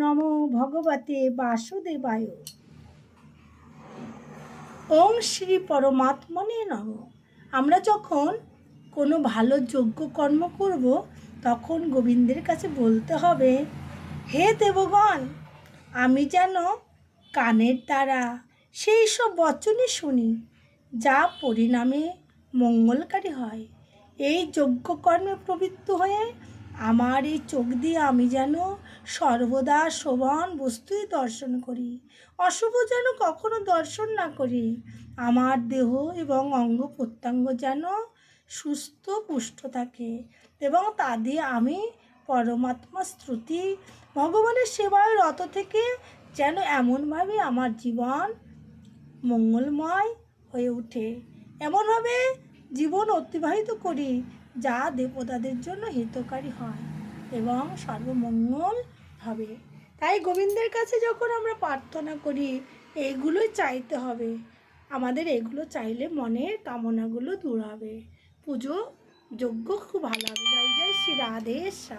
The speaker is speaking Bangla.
নম ভগবতে বাসুদেবায়। ওম শ্রী পরমাত্মনে নম। আমরা যখন কোনো ভালো যোগ্য কর্ম করব, তখন গোবিন্দের কাছে বলতে হবে, হে দেবগণ, আমি যেন কানের দ্বারা সেই সব বচনই শুনি, যা পরিণামে মঙ্গলকারী হয়। এই যজ্ঞ কর্মে প্রবৃত্ত হয়ে আমার এই চোখ দিয়ে আমি যেন সর্বদা শোভন বস্তুই দর্শন করি, অশুভ যেন কখনো দর্শন না করি। আমার দেহ এবং অঙ্গ প্রত্যঙ্গ যেন সুস্থ, পুষ্ট থাকে এবং তা দিয়ে আমি পরমাত্মা স্তুতি, ভগবানের সেবায় রত থেকে যেন এমনভাবে আমার জীবন মঙ্গলময় হয়ে ওঠে। এমনভাবে জীবন অতিবাহিত করি, যা দেবতাদের জন্য হিতকারী হয় এবং সর্বমঙ্গল হবে। তাই গোবিন্দের কাছে যখন আমরা প্রার্থনা করি এইগুলোই চাইতে হবে। আমাদের এগুলো চাইলে মনের কামনাগুলো দূর হবে। পুজো যজ্ঞ খুব ভালো হবে। যাই যাই শ্রী রাধে, শ্যাম।